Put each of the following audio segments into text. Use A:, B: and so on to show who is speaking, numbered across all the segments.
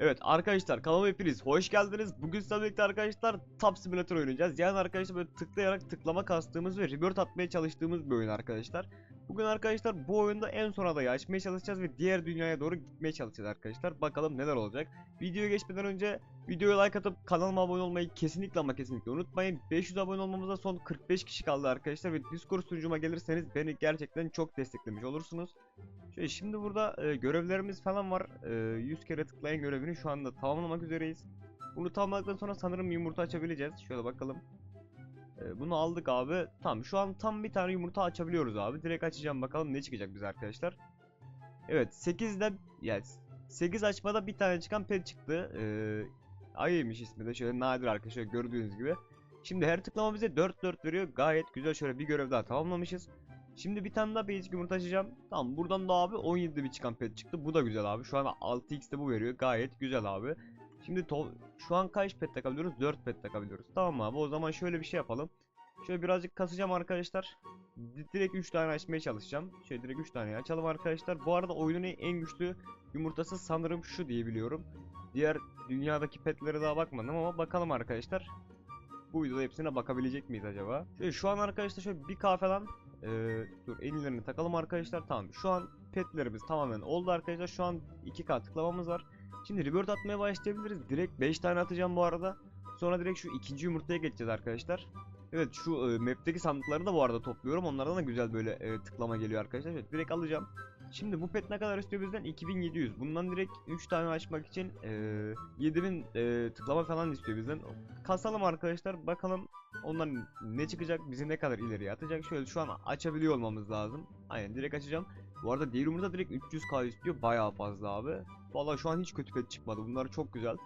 A: Evet arkadaşlar kanalıma hepiniz hoş geldiniz. Bugün sizlerle birlikte arkadaşlar Top Simulator oynayacağız. Yani arkadaşlar böyle tıklayarak tıklama kastığımız ve rebirth atmaya çalıştığımız bir oyun arkadaşlar. Bugün arkadaşlar bu oyunda en son adayı açmaya çalışacağız ve diğer dünyaya doğru gitmeye çalışacağız arkadaşlar. Bakalım neler olacak. Videoya geçmeden önce videoya like atıp kanalıma abone olmayı kesinlikle ama kesinlikle unutmayın. 500 abone olmamıza son 45 kişi kaldı arkadaşlar ve Discord sunucuma gelirseniz beni gerçekten çok desteklemiş olursunuz. Şöyle şimdi burada e, görevlerimiz falan var. E, 100 kere tıklayın görevini şu anda tamamlamak üzereyiz. Bunu tamamladıktan sonra sanırım yumurta açabileceğiz. Şöyle bakalım. E, bunu aldık abi. Tamam şu an tam bir tane yumurta açabiliyoruz abi. Direkt açacağım bakalım ne çıkacak bize arkadaşlar. Evet 8'de yani 8 açmada bir tane çıkan pet çıktı. E, Ayıymış ismi de şöyle nadir arkadaşlar gördüğünüz gibi. Şimdi her tıklama bize 4-4 veriyor. Gayet güzel şöyle bir görev daha tamamlamışız. Şimdi bir tane daha basic yumurta açacağım. Tamam buradan da abi 17'de bir çıkan pet çıktı. Bu da güzel abi. Şu an 6x'de bu veriyor. Gayet güzel abi. Şimdi şu an kaç pet takabiliyoruz? 4 pet takabiliyoruz. Tamam abi o zaman şöyle bir şey yapalım. Şöyle birazcık kasacağım arkadaşlar. Di- Direkt 3 tane açmaya çalışacağım. Şöyle direkt 3 tane açalım arkadaşlar. Bu arada oyunun en güçlü yumurtası sanırım şu diye biliyorum. Diğer dünyadaki petlere daha bakmadım ama bakalım arkadaşlar. Bu videoda hepsine bakabilecek miyiz acaba? Şöyle şu an arkadaşlar şöyle 1k falan ee, dur en ilerini takalım arkadaşlar. Tamam şu an petlerimiz tamamen oldu arkadaşlar. Şu an 2k tıklamamız var. Şimdi rebirth atmaya başlayabiliriz. Direkt 5 tane atacağım bu arada. Sonra direkt şu ikinci yumurtaya geçeceğiz arkadaşlar. Evet şu e, map'teki sandıkları da bu arada topluyorum. Onlardan da güzel böyle e, tıklama geliyor arkadaşlar. Evet, direkt alacağım. Şimdi bu pet ne kadar istiyor bizden? 2700. Bundan direkt 3 tane açmak için e, 7000 e, tıklama falan istiyor bizden. Kasalım arkadaşlar. Bakalım ondan ne çıkacak? Bizi ne kadar ileriye atacak? Şöyle şu an açabiliyor olmamız lazım. Aynen direkt açacağım. Bu arada diğer yumurta direkt 300k istiyor. Bayağı fazla abi. Vallahi şu an hiç kötü pet çıkmadı. Bunlar çok güzel.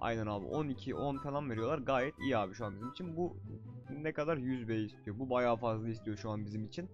A: Aynen abi 12 10 falan veriyorlar. Gayet iyi abi şu an bizim için. Bu ne kadar 100 B istiyor. Bu bayağı fazla istiyor şu an bizim için.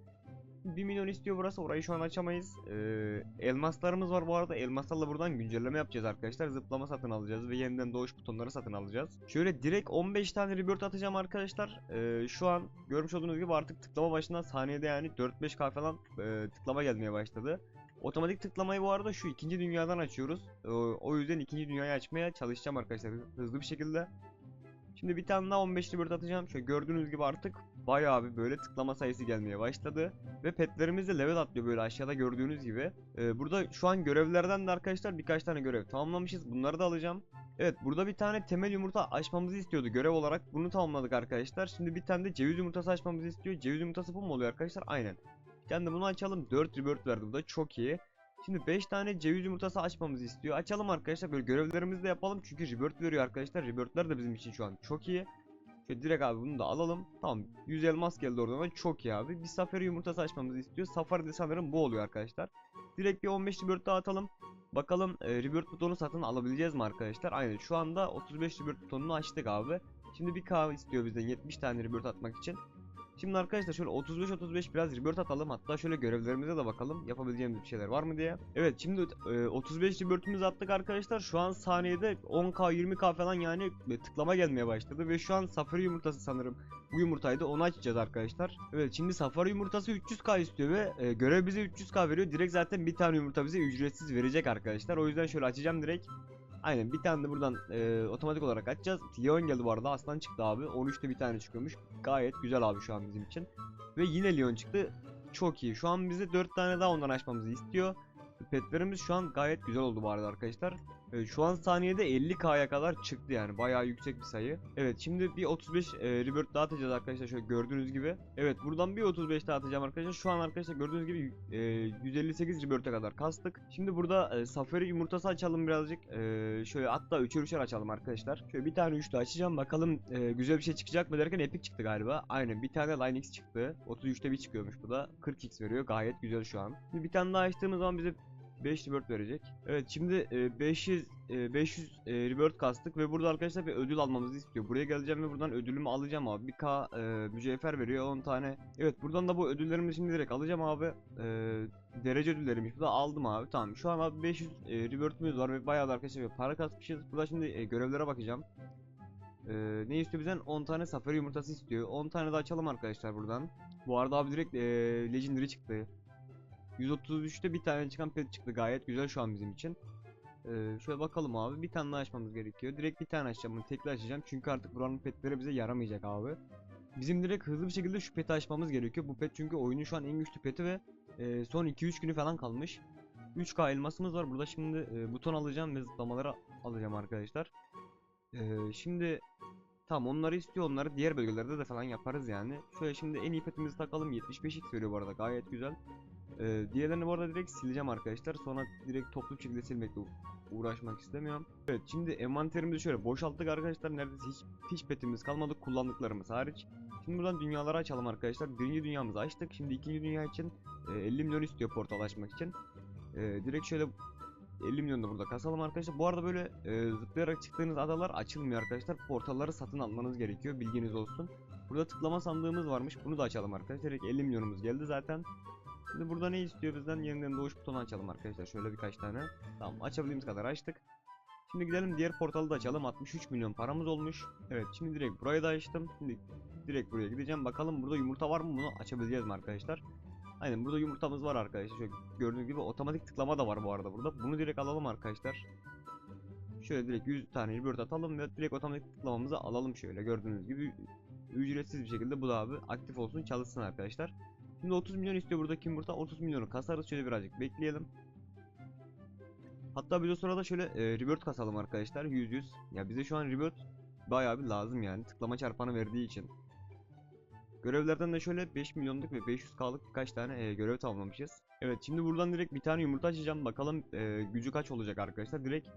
A: 1 milyon istiyor burası. Orayı şu an açamayız. Ee, elmaslarımız var bu arada. Elmaslarla buradan güncelleme yapacağız arkadaşlar. Zıplama satın alacağız ve yeniden doğuş butonları satın alacağız. Şöyle direkt 15 tane rebirth atacağım arkadaşlar. Ee, şu an görmüş olduğunuz gibi artık tıklama başına saniyede yani 4-5k falan e, tıklama gelmeye başladı. Otomatik tıklamayı bu arada şu ikinci dünyadan açıyoruz. Ee, o yüzden ikinci dünyayı açmaya çalışacağım arkadaşlar hızlı bir şekilde. Şimdi bir tane daha 15 rebirth atacağım. Şöyle gördüğünüz gibi artık bayağı bir böyle tıklama sayısı gelmeye başladı. Ve petlerimiz de level atlıyor böyle aşağıda gördüğünüz gibi. Ee, burada şu an görevlerden de arkadaşlar birkaç tane görev tamamlamışız. Bunları da alacağım. Evet burada bir tane temel yumurta açmamızı istiyordu görev olarak. Bunu tamamladık arkadaşlar. Şimdi bir tane de ceviz yumurtası açmamızı istiyor. Ceviz yumurtası bu mu oluyor arkadaşlar? Aynen. Bir tane de bunu açalım. 4 rebirth verdi bu da çok iyi. Şimdi 5 tane ceviz yumurtası açmamızı istiyor. Açalım arkadaşlar böyle görevlerimizi de yapalım. Çünkü rebirth veriyor arkadaşlar. Rebirth'ler de bizim için şu an çok iyi. Şöyle direkt abi bunu da alalım. Tamam 100 elmas geldi oradan da çok iyi abi. Bir safari yumurtası açmamızı istiyor. Safari de sanırım bu oluyor arkadaşlar. Direkt bir 15 rebirth daha atalım. Bakalım e, rebirth butonu satın alabileceğiz mi arkadaşlar? Aynen şu anda 35 rebirth butonunu açtık abi. Şimdi bir kahve istiyor bizden 70 tane rebirth atmak için. Şimdi arkadaşlar şöyle 35-35 biraz rebirth atalım. Hatta şöyle görevlerimize de bakalım. Yapabileceğimiz bir şeyler var mı diye. Evet şimdi e, 35 rebirth'ümüzü attık arkadaşlar. Şu an saniyede 10k 20k falan yani e, tıklama gelmeye başladı. Ve şu an safari yumurtası sanırım. Bu yumurtaydı onu açacağız arkadaşlar. Evet şimdi safari yumurtası 300k istiyor ve e, görev bize 300k veriyor. Direkt zaten bir tane yumurta bize ücretsiz verecek arkadaşlar. O yüzden şöyle açacağım direkt. Aynen bir tane de buradan e, otomatik olarak açacağız. Leon geldi bu arada aslan çıktı abi. 13'te bir tane çıkıyormuş. Gayet güzel abi şu an bizim için. Ve yine Leon çıktı. Çok iyi. Şu an bize 4 tane daha ondan açmamızı istiyor. Petlerimiz şu an gayet güzel oldu bu arada arkadaşlar. Evet, şu an saniyede 50k'ya kadar çıktı yani bayağı yüksek bir sayı. Evet şimdi bir 35 e, rebirth daha atacağız arkadaşlar şöyle gördüğünüz gibi. Evet buradan bir 35 daha atacağım arkadaşlar. Şu an arkadaşlar gördüğünüz gibi e, 158 rebirth'e kadar kastık. Şimdi burada e, safari yumurtası açalım birazcık. E, şöyle hatta üçer üçer açalım arkadaşlar. Şöyle bir tane üçlü açacağım bakalım e, güzel bir şey çıkacak mı derken epic çıktı galiba. Aynen bir tane line x çıktı. 33'te bir çıkıyormuş bu da. 40x veriyor gayet güzel şu an. Şimdi bir tane daha açtığımız zaman bize 5 rebirth verecek. Evet şimdi e, 500 e, 500 e, rebirth kastık ve burada arkadaşlar bir ödül almamızı istiyor. Buraya geleceğim ve buradan ödülümü alacağım abi. Bir K e, mücevher veriyor 10 tane. Evet buradan da bu ödüllerimizi şimdi direkt alacağım abi. E, derece ödülleriymiş. Bu da aldım abi. Tamam. Şu an abi 500 e, var ve bayağı da arkadaşlar para kasmışız. Burada şimdi e, görevlere bakacağım. E, ne istiyor bizden? 10 tane safari yumurtası istiyor. 10 tane de açalım arkadaşlar buradan. Bu arada abi direkt e, legendary çıktı. 133'te bir tane çıkan pet çıktı gayet güzel şu an bizim için. Ee, şöyle bakalım abi. Bir tane daha açmamız gerekiyor. Direkt bir tane açacağım. Bunu tekrar açacağım. Çünkü artık buranın petleri bize yaramayacak abi. Bizim direkt hızlı bir şekilde şu peti açmamız gerekiyor. Bu pet çünkü oyunun şu an en güçlü peti ve e, son 2-3 günü falan kalmış. 3K elmasımız var. Burada şimdi e, buton alacağım ve zıplamaları alacağım arkadaşlar. E, şimdi tamam onları istiyor. Onları diğer bölgelerde de falan yaparız yani. Şöyle şimdi en iyi petimizi takalım. 75x veriyor bu arada. Gayet güzel. E, diğerlerini bu arada direkt sileceğim arkadaşlar. Sonra direkt toplu şekilde silmekle uğraşmak istemiyorum. Evet şimdi envanterimizi şöyle boşalttık arkadaşlar. Neredeyse hiç, hiç petimiz kalmadı kullandıklarımız hariç. Şimdi buradan dünyaları açalım arkadaşlar. Birinci dünyamızı açtık. Şimdi ikinci dünya için e, 50 milyon istiyor portal açmak için. E, direkt şöyle 50 milyon da burada kasalım arkadaşlar. Bu arada böyle e, zıplayarak çıktığınız adalar açılmıyor arkadaşlar. Portalları satın almanız gerekiyor. Bilginiz olsun. Burada tıklama sandığımız varmış. Bunu da açalım arkadaşlar. Direkt 50 milyonumuz geldi zaten. Şimdi burada ne istiyor bizden? Yeniden doğuş butonu açalım arkadaşlar. Şöyle birkaç tane. Tamam açabildiğimiz kadar açtık. Şimdi gidelim diğer portalı da açalım. 63 milyon paramız olmuş. Evet şimdi direkt burayı da açtım. Şimdi direkt buraya gideceğim. Bakalım burada yumurta var mı? Bunu açabileceğiz mi arkadaşlar? Aynen burada yumurtamız var arkadaşlar. Şöyle gördüğünüz gibi otomatik tıklama da var bu arada burada. Bunu direkt alalım arkadaşlar. Şöyle direkt 100 tane rebirth atalım ve direkt otomatik tıklamamızı alalım şöyle gördüğünüz gibi. Ücretsiz bir şekilde bu da abi aktif olsun çalışsın arkadaşlar. Şimdi 30 milyon istiyor buradaki yumurta. 30 milyonu kasarız. Şöyle birazcık bekleyelim. Hatta biz o sırada şöyle e, rebirth kasalım arkadaşlar. 100 100. Ya bize şu an rebirth bayağı bir lazım yani. Tıklama çarpanı verdiği için. Görevlerden de şöyle 5 milyonluk ve 500k'lık birkaç tane e, görev tamamlamışız. Evet şimdi buradan direkt bir tane yumurta açacağım. Bakalım e, gücü kaç olacak arkadaşlar. Direkt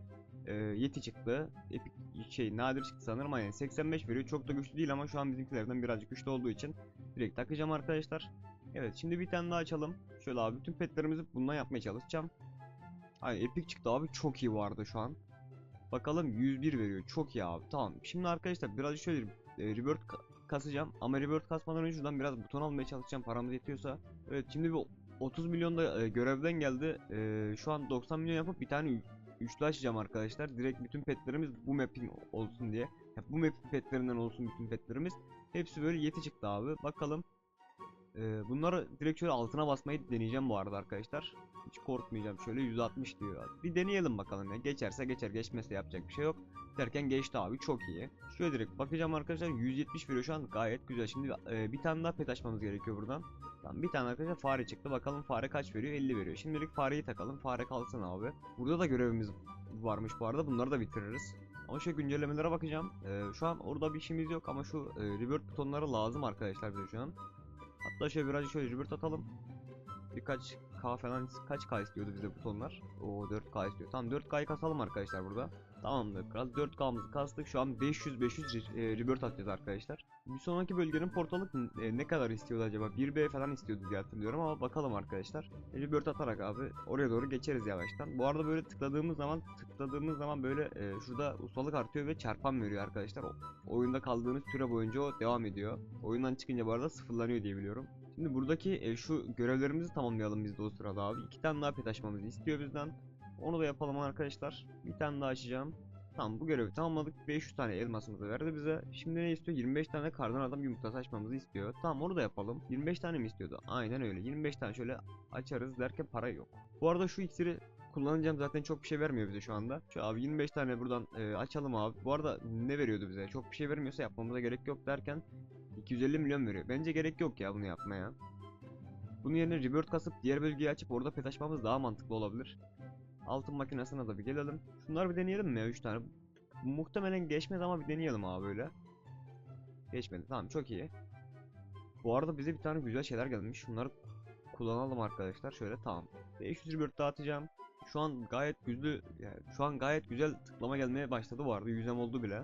A: e, Yeti çıktı. Epic şey nadir çıktı sanırım. Aynen 85 veriyor. Çok da güçlü değil ama şu an bizimkilerden birazcık güçlü olduğu için direkt takacağım arkadaşlar. Evet şimdi bir tane daha açalım. Şöyle abi bütün petlerimizi bundan yapmaya çalışacağım. Ay Epic çıktı abi çok iyi vardı şu an. Bakalım 101 veriyor. Çok iyi abi. Tamam. Şimdi arkadaşlar birazcık şöyle e, rebirth ka- kasacağım. Ama rebirth kasmadan önce şuradan biraz buton almaya çalışacağım. Paramız yetiyorsa. Evet şimdi bir 30 milyon da e, görevden geldi. E, şu an 90 milyon yapıp bir tane üçlü açacağım arkadaşlar. Direkt bütün petlerimiz bu map'in olsun diye. Ya bu map petlerinden olsun bütün petlerimiz. Hepsi böyle yeti çıktı abi. Bakalım. E, bunları direkt şöyle altına basmayı deneyeceğim bu arada arkadaşlar. Hiç korkmayacağım. Şöyle 160 diyor. Bir deneyelim bakalım ya. Geçerse geçer, geçmezse yapacak bir şey yok. Derken geçti abi çok iyi. Şöyle direkt bakacağım arkadaşlar 170 veriyor şu an gayet güzel. Şimdi e, bir tane daha pet açmamız gerekiyor buradan. Tamam bir tane arkadaşlar fare çıktı. Bakalım fare kaç veriyor? 50 veriyor. Şimdilik fareyi takalım. Fare kalsın abi. Burada da görevimiz varmış bu arada. Bunları da bitiririz. Ama şu güncellemelere bakacağım. E, şu an orada bir işimiz yok ama şu e, rebirth butonları lazım arkadaşlar bize şu an. Hatta şöyle birazcık şöyle rebirth atalım. Birkaç K falan kaç K istiyordu bize butonlar? O 4K istiyor. Tamam 4K'yı kasalım arkadaşlar burada. Tamamdır kral 4K'mızı kastık. Şu an 500 500 re- e, rebirth atacağız arkadaşlar. Bir sonraki bölgenin portalı e, ne kadar istiyordu acaba? 1B falan istiyordu diye hatırlıyorum ama bakalım arkadaşlar. E, Rebirth atarak abi oraya doğru geçeriz yavaştan. Bu arada böyle tıkladığımız zaman tıkladığımız zaman böyle e, şurada ustalık artıyor ve çarpan veriyor arkadaşlar. O, oyunda kaldığınız süre boyunca o devam ediyor. Oyundan çıkınca bu arada sıfırlanıyor diye biliyorum. Şimdi buradaki e, şu görevlerimizi tamamlayalım biz de o sırada abi. İki tane daha pet açmamızı istiyor bizden. Onu da yapalım arkadaşlar. Bir tane daha açacağım. Tamam bu görevi tamamladık. 500 tane elmasımızı verdi bize. Şimdi ne istiyor? 25 tane kardan adam yumurtası açmamızı istiyor. Tamam onu da yapalım. 25 tane mi istiyordu? Aynen öyle. 25 tane şöyle açarız derken para yok. Bu arada şu iksiri kullanacağım zaten çok bir şey vermiyor bize şu anda. Şu abi 25 tane buradan e, açalım abi. Bu arada ne veriyordu bize? Çok bir şey vermiyorsa yapmamıza gerek yok derken 250 milyon veriyor. Bence gerek yok ya bunu yapmaya. Bunun yerine rebirth kasıp diğer bölgeyi açıp orada pet açmamız daha mantıklı olabilir. Altın makinesine de bir gelelim. Şunları bir deneyelim mi ya 3 tane. Muhtemelen geçmez ama bir deneyelim abi böyle. Geçmedi. Tamam çok iyi. Bu arada bize bir tane güzel şeyler gelmiş. Şunları kullanalım arkadaşlar. Şöyle tamam. 500 rebirth dağıtacağım. Şu an gayet güçlü yani şu an gayet güzel tıklama gelmeye başladı bu arada. Yüzem oldu bile.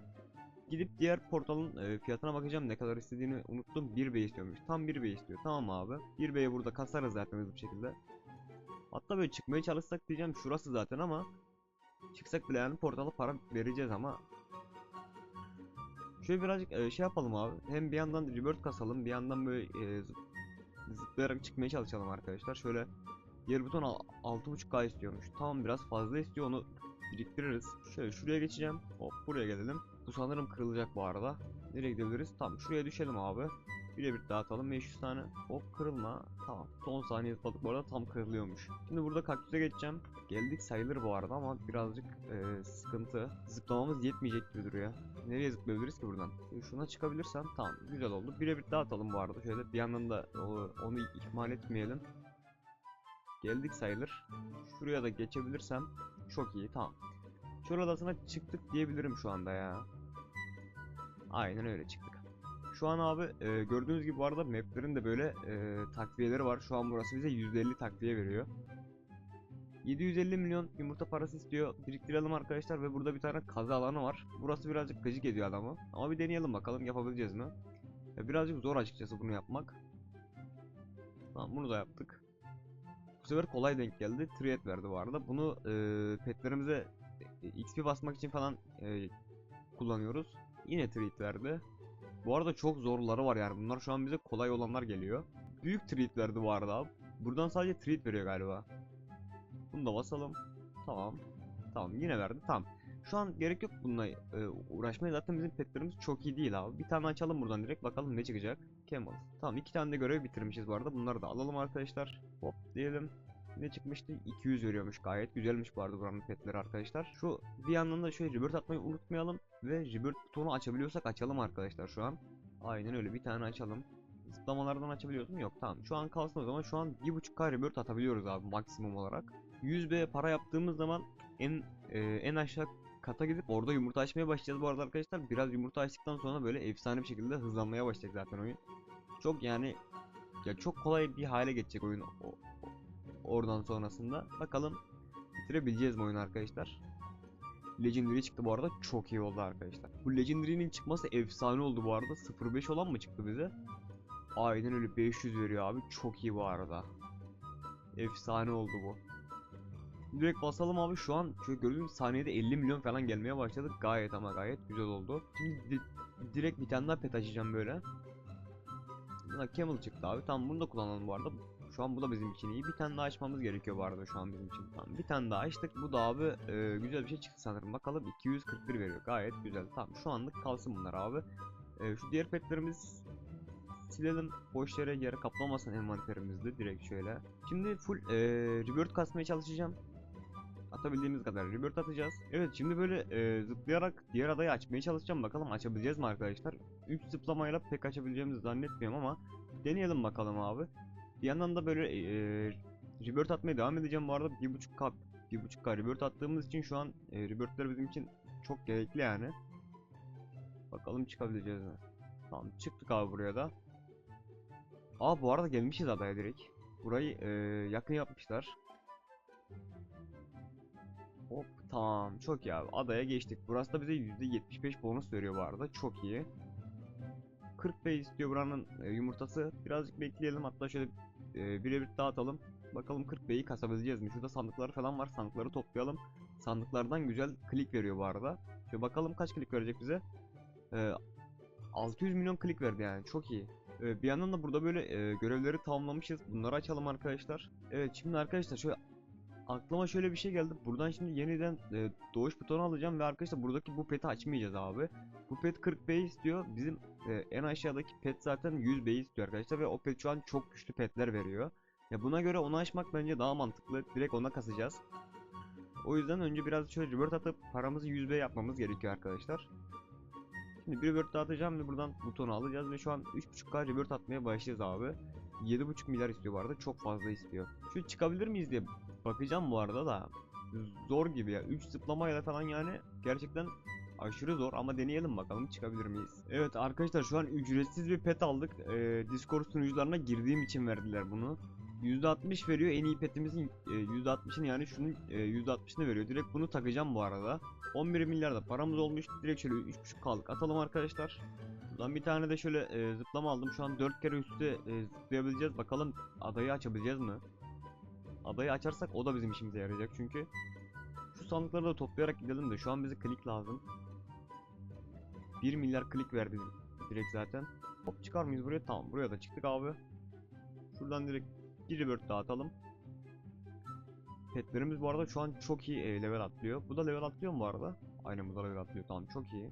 A: Gidip diğer portalın e, fiyatına bakacağım ne kadar istediğini unuttum. 1B istiyormuş. Tam 1B istiyor. Tamam abi. 1B'yi burada kasarız zaten hızlı bir şekilde. Hatta böyle çıkmaya çalışsak diyeceğim şurası zaten ama çıksak bile yani portala para vereceğiz ama Şöyle birazcık e, şey yapalım abi. Hem bir yandan rebirth kasalım, bir yandan böyle e, zıp- zıplayarak çıkmaya çalışalım arkadaşlar. Şöyle diğer buton al- 6.5K istiyormuş. Tamam biraz fazla istiyor onu biriktiririz. Şöyle şuraya geçeceğim. Hop buraya gelelim. Bu sanırım kırılacak bu arada. Nereye gidebiliriz? Tamam şuraya düşelim abi. Birebir dağıtalım 500 tane. Hop kırılma. Tamam. Son saniye zıpladık bu arada tam kırılıyormuş. Şimdi burada kaktüse geçeceğim. Geldik sayılır bu arada ama birazcık e, sıkıntı. Zıplamamız yetmeyecek gibi duruyor. Nereye zıplayabiliriz ki buradan? E, Şuna çıkabilirsem tamam güzel oldu. Birebir dağıtalım bu arada. Şöyle bir yandan da onu ihmal etmeyelim. Geldik sayılır. Şuraya da geçebilirsem çok iyi tamam. Şuradasına çıktık diyebilirim şu anda ya. Aynen öyle çıktık. Şu an abi e, gördüğünüz gibi bu arada maplerin de böyle e, takviyeleri var. Şu an burası bize %50 takviye veriyor. 750 milyon yumurta parası istiyor. Biriktirelim arkadaşlar ve burada bir tane kazı alanı var. Burası birazcık gıcık ediyor adamı. Ama bir deneyelim bakalım yapabileceğiz mi? Ya birazcık zor açıkçası bunu yapmak. Tamam bunu da yaptık. Bu sefer kolay denk geldi. Triet verdi bu arada. Bunu e, petlerimize e, XP basmak için falan e, kullanıyoruz. Yine treat verdi. Bu arada çok zorları var yani. Bunlar şu an bize kolay olanlar geliyor. Büyük treat verdi bu arada. Buradan sadece treat veriyor galiba. Bunu da basalım. Tamam. Tamam yine verdi. Tamam. Şu an gerek yok bununla e, uğraşmaya. Zaten bizim petlerimiz çok iyi değil abi. Bir tane açalım buradan direkt bakalım ne çıkacak. Camel. Tamam iki tane de görev bitirmişiz bu arada. Bunları da alalım arkadaşlar. Hop diyelim. Ne çıkmıştı? 200 veriyormuş. Gayet güzelmiş bu arada buranın petleri arkadaşlar. Şu bir yandan da şöyle rebirth atmayı unutmayalım. Ve rebirth butonu açabiliyorsak açalım arkadaşlar şu an. Aynen öyle bir tane açalım. Zıplamalardan açabiliyoruz mu? Yok tamam. Şu an kalsın o zaman. Şu an 1.5k rebirth atabiliyoruz abi maksimum olarak. 100B para yaptığımız zaman en e, en aşağı kata gidip orada yumurta açmaya başlayacağız bu arada arkadaşlar. Biraz yumurta açtıktan sonra böyle efsane bir şekilde hızlanmaya başlayacak zaten oyun. Çok yani ya çok kolay bir hale geçecek oyun o- oradan sonrasında. Bakalım bitirebileceğiz mi oyunu arkadaşlar? Legendary çıktı bu arada çok iyi oldu arkadaşlar. Bu Legendary'nin çıkması efsane oldu bu arada. 05 olan mı çıktı bize? Aynen öyle 500 veriyor abi. Çok iyi bu arada. Efsane oldu bu. Direkt basalım abi şu an şöyle gördüğünüz saniyede 50 milyon falan gelmeye başladık. Gayet ama gayet güzel oldu. Şimdi di- direkt bir tane daha pet açacağım böyle. Buna Camel çıktı abi. Tamam bunu da kullanalım bu arada. Şu an bu da bizim için iyi. Bir tane daha açmamız gerekiyor bu arada şu an bizim için. Tamam bir tane daha açtık. Bu da abi e, güzel bir şey çıktı sanırım. Bakalım 241 veriyor. Gayet güzel. Tamam şu anlık kalsın bunlar abi. E, şu diğer petlerimiz silelim. Boş yere yere kaplamasın envanterimizde direkt şöyle. Şimdi full e, rebirth kasmaya çalışacağım. Atabildiğimiz kadar rebirth atacağız. Evet şimdi böyle e, zıplayarak diğer adayı açmaya çalışacağım. Bakalım açabileceğiz mi arkadaşlar? 3 zıplamayla pek açabileceğimizi zannetmiyorum ama deneyelim bakalım abi. Bir yandan da böyle e, rebirth atmaya devam edeceğim bu arada. 1.5k 1.5k rebirth attığımız için şu an e, rebirthler bizim için çok gerekli yani. Bakalım çıkabileceğiz mi? Tamam çıktık abi buraya da. Aa bu arada gelmişiz adaya direkt. Burayı e, yakın yapmışlar. Hop tamam çok iyi abi adaya geçtik. Burası da bize %75 bonus veriyor bu arada çok iyi. 40 bey istiyor buranın e, yumurtası. Birazcık bekleyelim hatta şöyle e, birebir dağıtalım. Bakalım 40 beyi kasabileceğiz mi? Şurada sandıklar falan var sandıkları toplayalım. Sandıklardan güzel klik veriyor bu arada. Şöyle bakalım kaç klik verecek bize. E, 600 milyon klik verdi yani çok iyi. E, bir yandan da burada böyle e, görevleri tamamlamışız. Bunları açalım arkadaşlar. Evet şimdi arkadaşlar şöyle aklıma şöyle bir şey geldi. Buradan şimdi yeniden e, doğuş butonu alacağım ve arkadaşlar buradaki bu peti açmayacağız abi. Bu pet 40 bey istiyor. Bizim e, en aşağıdaki pet zaten 100 bey istiyor arkadaşlar ve o pet şu an çok güçlü petler veriyor. Ya buna göre onu açmak bence daha mantıklı. Direkt ona kasacağız. O yüzden önce biraz şöyle revert atıp paramızı 100 bey yapmamız gerekiyor arkadaşlar. Şimdi bir revert dağıtacağım ve buradan butonu alacağız ve şu an 3.5k revert atmaya başlayacağız abi. 7.5 milyar istiyor bu arada çok fazla istiyor. Şu çıkabilir miyiz diye bakacağım bu arada da. Zor gibi ya. 3 zıplamayla falan yani gerçekten aşırı zor ama deneyelim bakalım çıkabilir miyiz? Evet arkadaşlar şu an ücretsiz bir pet aldık. Ee, Discord sunucularına girdiğim için verdiler bunu. %60 veriyor en iyi petimizin e, %60'ını yani şunun e, %60'ını veriyor. Direkt bunu takacağım bu arada. 11 milyar da paramız olmuş. Direkt şöyle 3.5K'lık atalım arkadaşlar. Buradan bir tane de şöyle e, zıplama aldım. Şu an 4 kere üstte e, zıplayabileceğiz. Bakalım adayı açabileceğiz mi? Adayı açarsak o da bizim işimize yarayacak çünkü. Şu sandıkları da toplayarak gidelim de şu an bize klik lazım. 1 milyar klik verdi direkt zaten. Hop çıkar mıyız buraya? Tamam buraya da çıktık abi. Şuradan direkt bir rebirth dağıtalım. Petlerimiz bu arada şu an çok iyi e, level atlıyor. Bu da level atlıyor mu bu arada? Aynen bu da level atlıyor. Tamam çok iyi.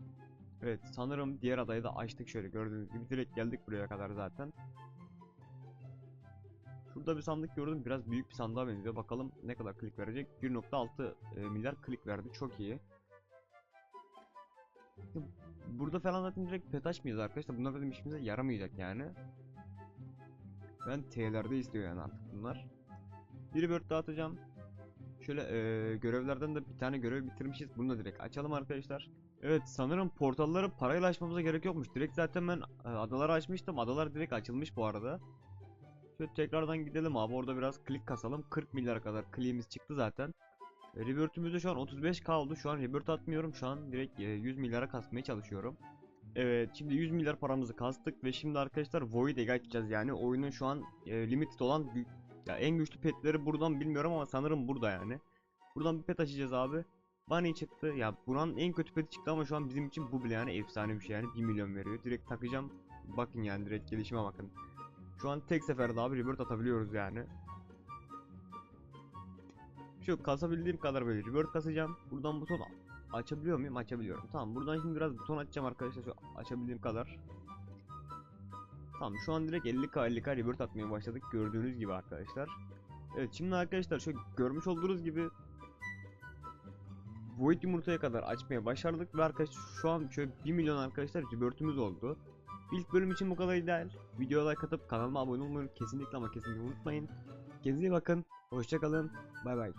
A: Evet sanırım diğer adayı da açtık şöyle gördüğünüz gibi direkt geldik buraya kadar zaten. Şurada bir sandık gördüm biraz büyük bir sandığa benziyor bakalım ne kadar klik verecek 1.6 e, milyar klik verdi çok iyi. Burada falan zaten direkt pet açmayacağız arkadaşlar bunlar bizim işimize yaramayacak yani. Ben T'lerde istiyor yani artık bunlar. Bir bird dağıtacağım. Şöyle e, görevlerden de bir tane görev bitirmişiz. Bunu da direkt açalım arkadaşlar. Evet sanırım portalları parayla açmamıza gerek yokmuş. Direkt zaten ben e, adaları açmıştım. Adalar direkt açılmış bu arada. Şöyle tekrardan gidelim abi. Orada biraz klik kasalım. 40 milyar kadar kliğimiz çıktı zaten. E, Rebirth'ümüzde şu an 35k oldu. Şu an rebirth atmıyorum. Şu an direkt e, 100 milyara kasmaya çalışıyorum. Evet şimdi 100 milyar paramızı kastık ve şimdi arkadaşlar Void Egg açacağız yani oyunun şu an e, limited olan ya en güçlü petleri buradan bilmiyorum ama sanırım burada yani. Buradan bir pet açacağız abi. Bunny çıktı. Ya buranın en kötü peti çıktı ama şu an bizim için bu bile yani efsane bir şey yani 1 milyon veriyor. Direkt takacağım. Bakın yani direkt gelişime bakın. Şu an tek seferde abi rebirth atabiliyoruz yani. Şu kasabildiğim kadar böyle rebirth kasacağım. Buradan buton açabiliyor muyum? Açabiliyorum. Tamam buradan şimdi biraz buton açacağım arkadaşlar şu açabildiğim kadar. Tamam şu an direkt 50k 50k rebirth atmaya başladık gördüğünüz gibi arkadaşlar. Evet şimdi arkadaşlar şu görmüş olduğunuz gibi Void yumurtaya kadar açmaya başardık ve arkadaşlar şu an şöyle 1 milyon arkadaşlar rebirth'ümüz oldu. İlk bölüm için bu kadar ideal. Videoya like atıp kanalıma abone olmayı kesinlikle ama kesinlikle unutmayın. Kendinize iyi bakın. Hoşçakalın. Bay bay.